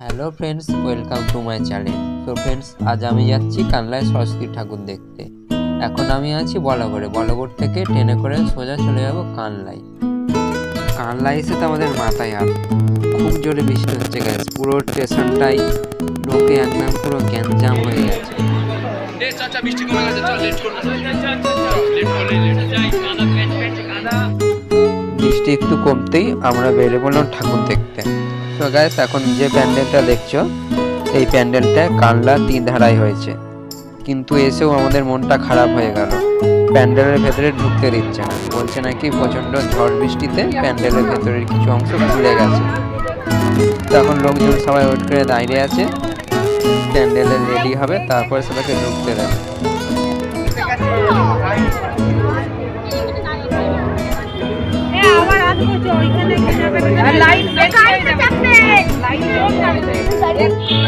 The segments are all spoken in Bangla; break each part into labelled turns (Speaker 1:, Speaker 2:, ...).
Speaker 1: Hello friends welcome to my channel. তো ফ্রেন্ডস আজ আমি যাচ্ছি কানলায় সরস্বতী ঠাকুর দেখতে। এখন আমি আছি বলাগড়ে। বলাগড় থেকে ট্রেনে করে সোজা চলে যাব কানলাই কানলাই এসে তো আমাদের মাথায় হাত। খুব জোরে বৃষ্টি হচ্ছে গ্যাস পুরো স্টেশনটাই ঢোকে একদম পুরো গ্যাঞ্জাম হয়ে গেছে।
Speaker 2: বৃষ্টি গেছে।
Speaker 1: একটু কমতেই আমরা বেরিয়ে পড়লাম ঠাকুর দেখতে। তো গ্যাস এখন যে প্যান্ডেলটা দেখছ, এই প্যান্ডেলটা কানলা তিন ধারায় হয়েছে। কিন্তু এসেও আমাদের মনটা খারাপ হয়ে গেল। প্যান্ডেলের ভেতরে ঢুকতে দিচ্ছে না। বলছে নাকি প্রচণ্ড ঝড় বৃষ্টিতে প্যান্ডেলের ভেতরের কিছু অংশ খুলে গেছে। তখন লোকজন সবাই ওয়েট করে দাঁড়িয়ে আছে। প্যান্ডেলে রেডি হবে, তারপরে সবাইকে ঢুকতে দেবে।
Speaker 3: আবার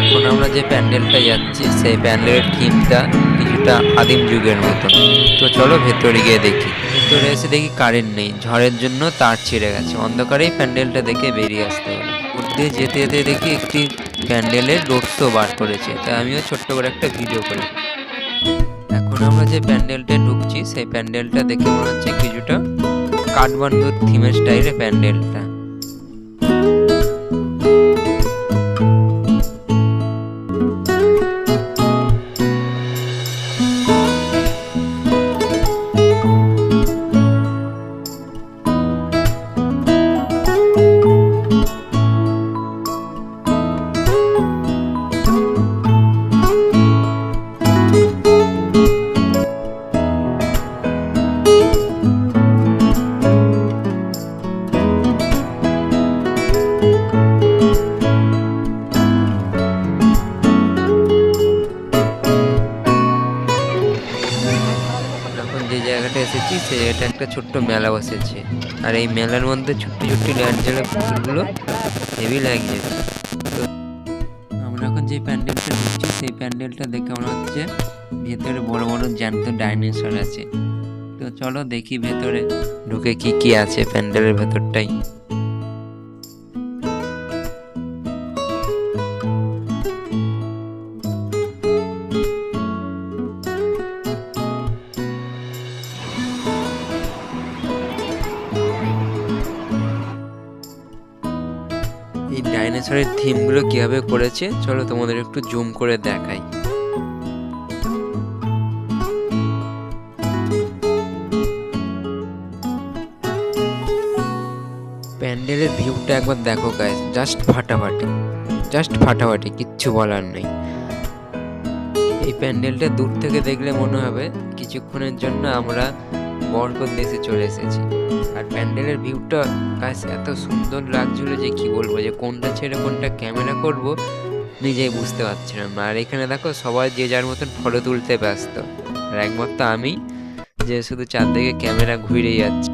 Speaker 1: এখন আমরা যে প্যান্ডেলটা যাচ্ছি, সেই প্যান্ডেলের থিমটা কিছুটা আদিম যুগের মতো। তো চলো ভেতরে গিয়ে দেখি। ভেতরে এসে দেখি কারেন্ট নেই। ঝড়ের জন্য তার ছিঁড়ে গেছে। অন্ধকারেই প্যান্ডেলটা দেখে বেরিয়ে আসতে উপর দিয়ে যেতে যেতে দেখি একটি প্যান্ডেলের রোড বার করেছে। তাই আমিও ছোট্ট করে একটা ভিডিও করি। এখন আমরা যে প্যান্ডেলটা ঢুকছি, সেই প্যান্ডেলটা দেখে মনে হচ্ছে কিছুটা কাঠমান্ডুর থিমের স্টাইলে প্যান্ডেলটা। এসেছি এটা একটা ছোট্ট মেলা বসেছে। আর এই মেলার মধ্যে ছোট্ট ছোট্ট লাইট পুতুলগুলো হেভি লাগছে। তো আমরা এখন যে প্যান্ডেলটা ঢুকছি সেই প্যান্ডেলটা দেখে মনে হচ্ছে ভেতরে বড় বড় জ্যান্ত ডাইনোসর আছে। তো চলো দেখি ভেতরে ঢুকে কি কি আছে প্যান্ডেলের ভেতরটাই। ডাইনোসরের থিমগুলো কীভাবে করেছে? চলো তোমাদের একটু জুম করে দেখাই। প্যান্ডেলের ভিউটা একবার দেখো গাইস জাস্ট ফাটাফাটি। জাস্ট ফাটাফাটি, কিচ্ছু বলার নেই। এই প্যান্ডেলটা দূর থেকে দেখলে মনে হবে, কিছুক্ষণের জন্য আমরা বরকত দেশে চলে এসেছি। আর প্যান্ডেলের ভিউটা গাছ এত সুন্দর লাগছিল যে কি বলব, যে কোনটা ছেড়ে কোনটা ক্যামেরা করব, নিজেই বুঝতে পারছিলাম আর এখানে দেখো সবাই যে যার মতন ফটো তুলতে ব্যস্ত। আর একমাত্র আমি, যে শুধু চারদিকে ক্যামেরা ঘুরে যাচ্ছে।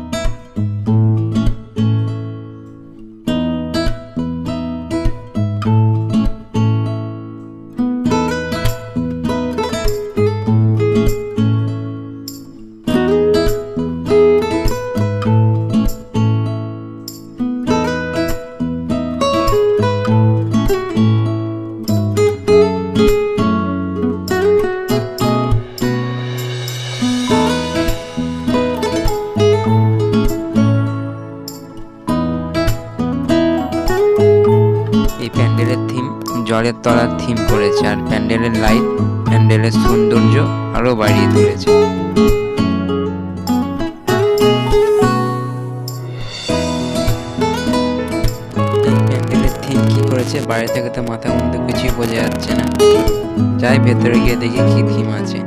Speaker 1: এই প্যান্ডেলের থিম জলের তলার থিম করেছে আর প্যান্ডেলের লাইট প্যান্ডেলের সৌন্দর্য আরও বাড়িয়ে তুলেছে। করেছে? বাইরে থেকে তো মাথার মধ্যে কিছুই বোঝা যাচ্ছে না। যাই ভেতরে গিয়ে দেখি কি থিম আছে।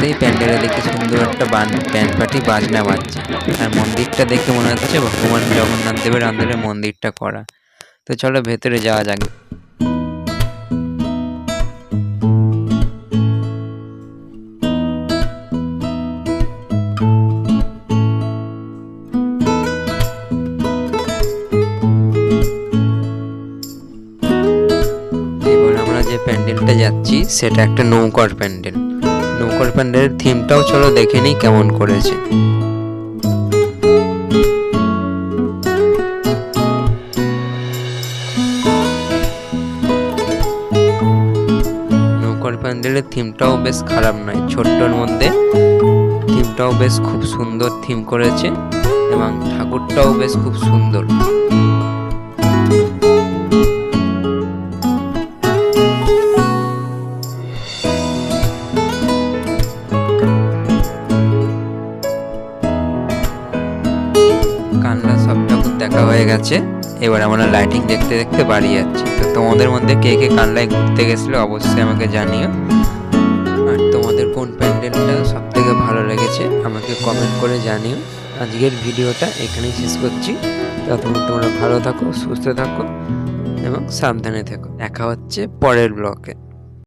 Speaker 1: ঢুকতেই প্যান্ডেলে দেখে সুন্দর একটা বান ব্যান্ড পার্টি বাজনা বাজছে। আর মন্দিরটা দেখে মনে হচ্ছে ভগবান জগন্নাথ দেবের আন্দোলনে মন্দিরটা করা। তো চলো ভেতরে যাওয়া যাক। প্যান্ডেলটা যাচ্ছি, সেটা একটা নৌকার প্যান্ডেল। নৌকার প্যান্ডেলের থিমটাও চলো দেখে নিই কেমন করেছে। নৌকার প্যান্ডেলের থিমটাও বেশ খারাপ নয়, ছোট্টর মধ্যে। থিমটাও বেশ খুব সুন্দর থিম করেছে এবং ঠাকুরটাও বেশ খুব সুন্দর। কান্না সব ঠাকুর দেখা হয়ে গেছে। এবার আমরা লাইটিং দেখতে দেখতে বাড়ি যাচ্ছি। তো তোমাদের মধ্যে কে কে কানলায় ঘুরতে গেছিল অবশ্যই আমাকে জানিও। আর তোমাদের কোন প্যান্ডেলটা সব থেকে ভালো লেগেছে আমাকে কমেন্ট করে জানিও। আজকের ভিডিওটা এখানেই শেষ করছি। ততক্ষণ তোমরা ভালো থাকো, সুস্থ থাকো এবং সাবধানে থেকো। দেখা হচ্ছে পরের ব্লকে